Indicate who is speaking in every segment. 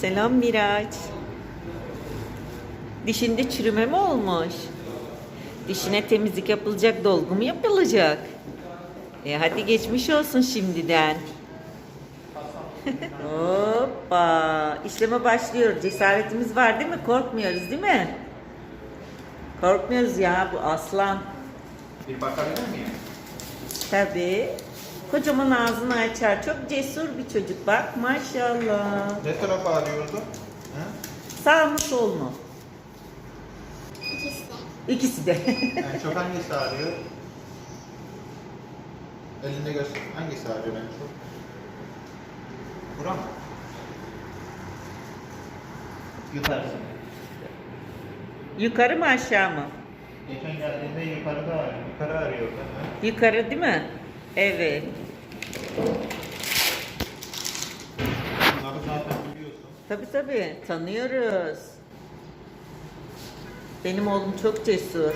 Speaker 1: Selam Miraç. Dişinde çürüme mi olmuş? Dişine temizlik yapılacak, dolgu mu yapılacak? E hadi geçmiş olsun şimdiden. Hoppa. İşleme başlıyor. Cesaretimiz var değil mi? Korkmuyoruz değil mi? Korkmuyoruz ya bu aslan.
Speaker 2: Bir bakabilir miyim?
Speaker 1: Tabii. Kocaman ağzını açar. Çok cesur bir çocuk bak maşallah.
Speaker 2: Ne tarafa arıyordu? Ha?
Speaker 1: Sağ mı sol mu?
Speaker 3: İkisi de.
Speaker 1: İkisi de.
Speaker 2: En çok hangisi ağrıyor? Elinde göster. Hangisi ağrıyor en çok? Bura mı? Yukarısı.
Speaker 1: Yukarı mı aşağı mı?
Speaker 2: Geçen geldiğinde yukarıda ağrıyor. Yukarı arıyordu. Ha?
Speaker 1: Yukarı değil mi? Evet.
Speaker 2: Bunları zaten biliyorsun.
Speaker 1: Tabii tabii tanıyoruz. Benim oğlum çok cesur.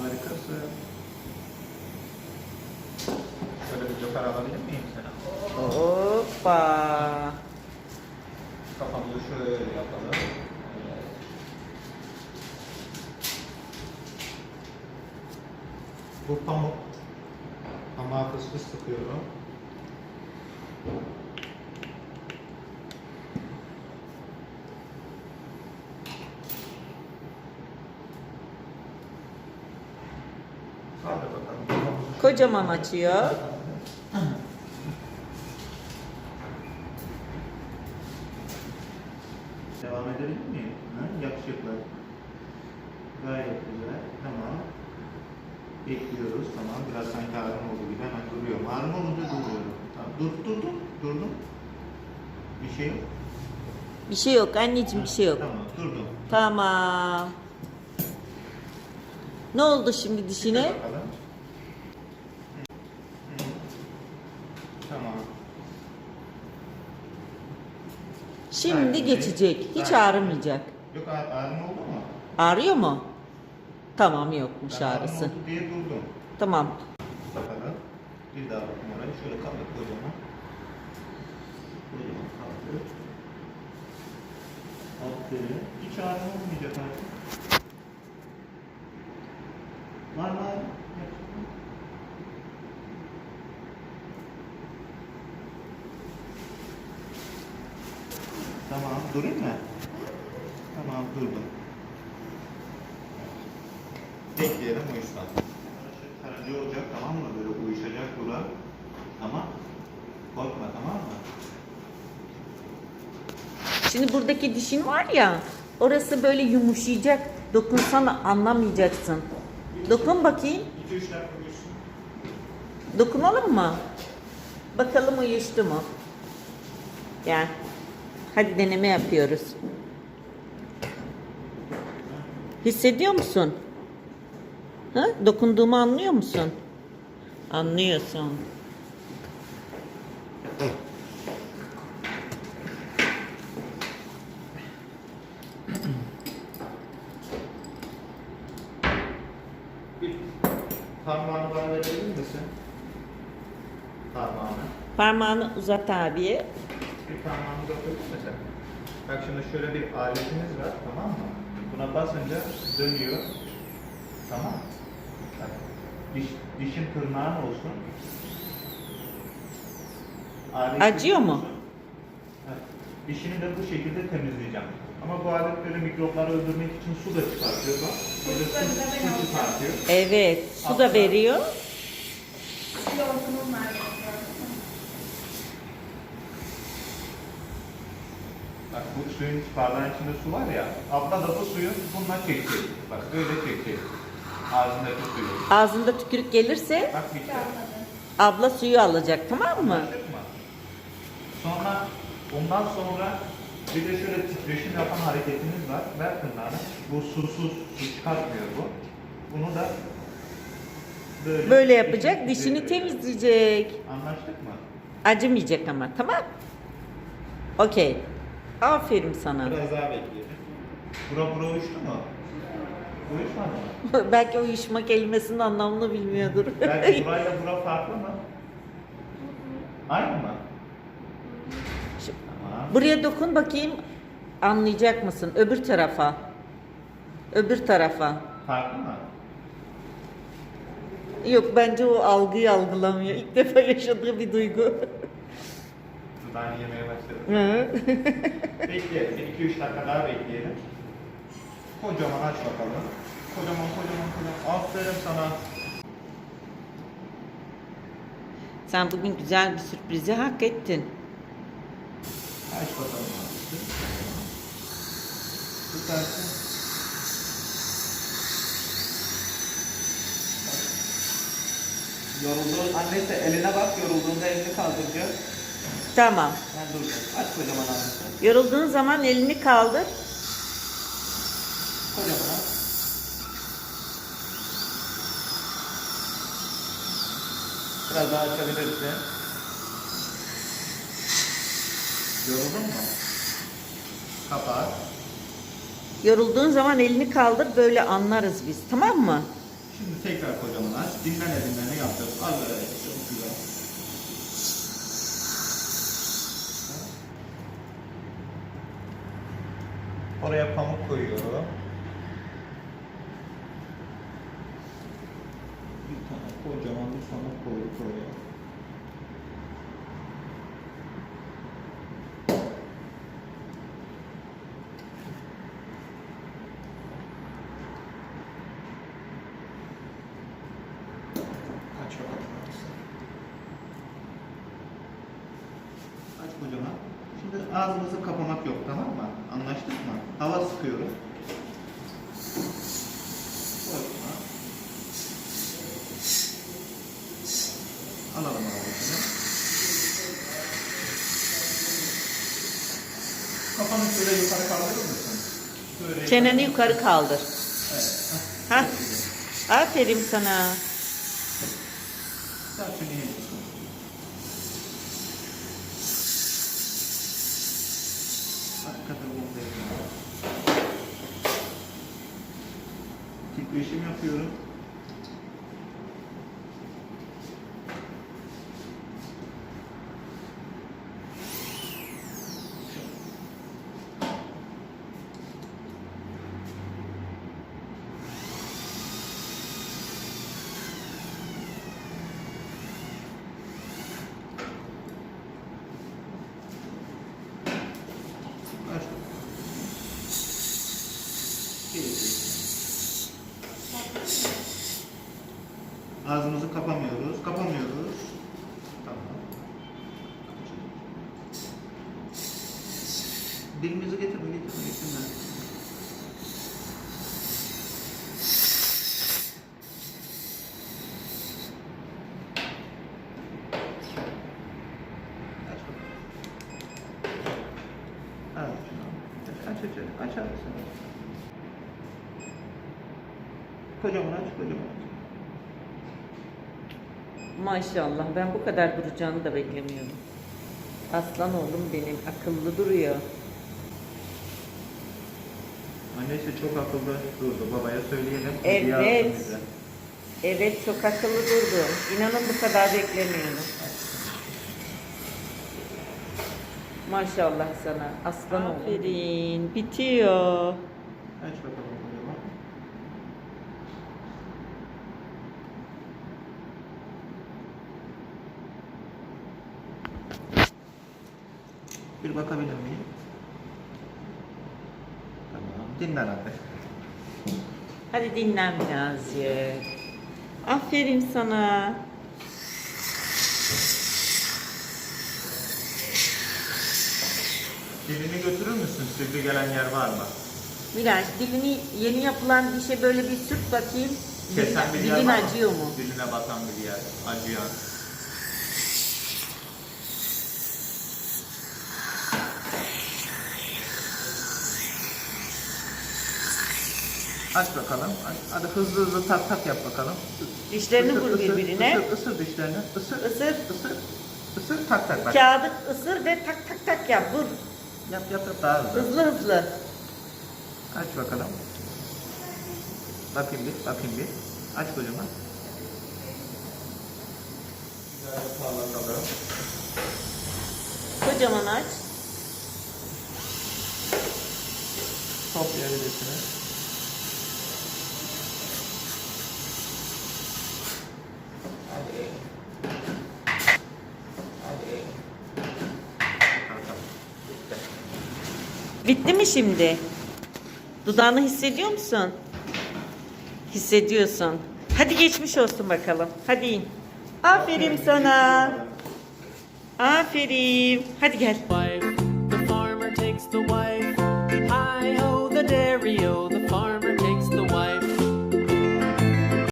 Speaker 2: Harikasın. Şöyle bir yukarı alabilir miyim seni?
Speaker 1: Hoppa.
Speaker 2: Bu pamuk. Pamuğa fıs sıkıyorum.
Speaker 1: Kocaman açıyor.
Speaker 2: Devam edebilir miyim? Ha? Yakışıklı. Gayet güzel. Tamam. Bekliyoruz. Tamam. Biraz sanki ağrım oldu gibi hemen duruyorum. Ağrım olunca duruyorum. Tamam. Dur, durdum. Durdum. Bir şey yok.
Speaker 1: Bir şey yok anneciğim bir şey yok.
Speaker 2: Tamam. Durdum.
Speaker 1: Tamam. Ne oldu şimdi dişine?
Speaker 2: Bakalım. Tamam.
Speaker 1: Şimdi geçecek. Hiç ağrımayacak.
Speaker 2: Yok ağ- ağrım oldu mu?
Speaker 1: Ağrıyor mu? Tamam yokmuş
Speaker 2: Ben
Speaker 1: ağrısı.
Speaker 2: oldu diye durdum.
Speaker 1: Tamam.
Speaker 2: Bakalım. Bir daha bakın oraya. Şöyle kaldır kocaman. Kocaman kaldır. Aferin. Hiç ağrım olmayacak artık. Var mı ağrı? Gerçekten. Tamam. Durayım mı? Tamam durdum. Bekleyelim uyuştan. Karınca olacak tamam mı? Böyle uyuşacak bura. Tamam. Korkma tamam mı?
Speaker 1: Şimdi buradaki dişin var ya, orası böyle yumuşayacak. Dokunsana anlamayacaksın. Dokun bakayım.
Speaker 2: 2-3 dakika.
Speaker 1: Dokunalım mı? Bakalım uyuştu mu? Gel. Hadi deneme yapıyoruz. Hissediyor musun? Ha? Dokunduğumu anlıyor musun? Anlıyorsun.
Speaker 2: Bir parmağını bana verebilir misin? Parmağını.
Speaker 1: Parmağını uzat abiye.
Speaker 2: Bir parmağını mü sen? Bak şimdi şöyle bir aletimiz var tamam mı? Buna basınca dönüyor. Tamam. Bak, diş, dişin tırnağın olsun. Aleti
Speaker 1: Acıyor mu?
Speaker 2: Evet. Dişini de bu şekilde temizleyeceğim. Ama bu alet böyle mikropları öldürmek için su da çıkartıyor bak. Böyle su, su çıkartıyor.
Speaker 1: Evet, su da veriyor.
Speaker 2: Bak bu suyun bardağın içinde su var ya. Abla da bu suyu bununla çekecek. Bak böyle çekecek. Ağzındaki suyu.
Speaker 1: Ağzında tükürük gelirse
Speaker 2: Bak bitti.
Speaker 1: abla suyu alacak tamam mı?
Speaker 2: Anlaştık mı? Sonra ondan sonra bir de şöyle titreşim yapan hareketimiz var. Ver tırnağını. Bu susuz su çıkartmıyor bu. Bunu da böyle,
Speaker 1: Böyle yapacak,
Speaker 2: dişini temizleyecek. Anlaştık mı?
Speaker 1: Acımayacak ama tamam? Okey. Aferin sana.
Speaker 2: Biraz daha bekleyelim. Bura bura uçtu mu? Uyuşmadı mı?
Speaker 1: Belki uyuşma kelimesinin anlamını bilmiyordur.
Speaker 2: Belki burayla bura farklı mı? Aynı mı? Tamam.
Speaker 1: Buraya dokun bakayım anlayacak mısın? Öbür tarafa. Öbür tarafa.
Speaker 2: Farklı mı?
Speaker 1: Yok bence o algıyı algılamıyor. İlk defa yaşadığı bir duygu.
Speaker 2: Ben yemeye başladım. Bekleyelim. 2-3 dakika daha bekleyelim. Kocaman aç bakalım. Kocaman kocaman kocaman. Aferin sana.
Speaker 1: Sen bugün güzel bir sürprizi hak ettin.
Speaker 2: Aç bakalım abisi. Süpersin. Yorulduğun annesi eline bak yorulduğunda elini kaldıracak.
Speaker 1: Tamam.
Speaker 2: Ben duracağım. Aç kocaman annesi.
Speaker 1: Yorulduğun zaman elini kaldır.
Speaker 2: Kocaman aç. Biraz daha açabilirsin. Yoruldun mu? Kapat.
Speaker 1: Yorulduğun zaman elini kaldır böyle anlarız biz. Tamam mı?
Speaker 2: Şimdi tekrar kocaman aç. Dinlen elinden ne yaptın? Al böyle. Çok güzel. Oraya pamuk koyuyorum. Bir tane kocaman bir pamuk koyduk oraya. Aç kocaman. Şimdi ağzımızı kapamak yok tamam mı? Anlaştık mı? Hava sıkıyoruz. Alalım ağzını. Kafanı şöyle yukarı kaldırır mısın? Şöyle
Speaker 1: Çeneni yukarı kaldır.
Speaker 2: Evet.
Speaker 1: Hah. Aferin sana.
Speaker 2: Hakikaten buradayım. Titreşim yapıyorum. Aç. Ağzımızı kapamıyoruz. Kapamıyoruz. Tamam. Dilimizi getirme, getirme, getirme. Evet. Aç aç aç. Aç aç. Aç kocaman aç.
Speaker 1: Maşallah ben bu kadar duracağını da beklemiyordum. Aslan oğlum benim akıllı duruyor.
Speaker 2: Annesi çok akıllı durdu. Babaya söyleyelim.
Speaker 1: Evet. Evet çok akıllı durdu. İnanın bu kadar beklemiyordum. Maşallah sana. Aslan oğlum. Aferin. Bitiyor.
Speaker 2: Aç bakalım. Bir bakabilir miyim? Dinlen anne.
Speaker 1: Hadi dinlen birazcık. Aferin sana.
Speaker 2: Dilini götürür müsün? Sivri gelen yer var mı?
Speaker 1: Miraç dilini yeni yapılan dişe böyle bir sürt bakayım.
Speaker 2: Kesen bir yer
Speaker 1: Dilin
Speaker 2: var mı?
Speaker 1: acıyor mu?
Speaker 2: Diline batan bir yer. Acıyan. Aç bakalım. Hadi hızlı hızlı tak tak yap bakalım.
Speaker 1: Dişlerini vur birbirine.
Speaker 2: Isır, ısır dişlerini. Isır.
Speaker 1: Isır.
Speaker 2: Isır. Isır tak tak bak.
Speaker 1: Kağıdı ısır ve tak tak tak yap. Vur.
Speaker 2: Yap yap yap daha hızlı.
Speaker 1: Hızlı hızlı.
Speaker 2: Aç bakalım. Bakayım bir, bakayım bir. Aç kocaman. Güzel parlatalım.
Speaker 1: Kocaman aç.
Speaker 2: Toplayabilirsiniz. Hadi. Hadi. Bakalım.
Speaker 1: Bitti. Mi şimdi? Dudağını hissediyor musun? Hissediyorsun. Hadi geçmiş olsun bakalım. Hadi in. Aferin sana. Aferin. Hadi gel.
Speaker 4: Wife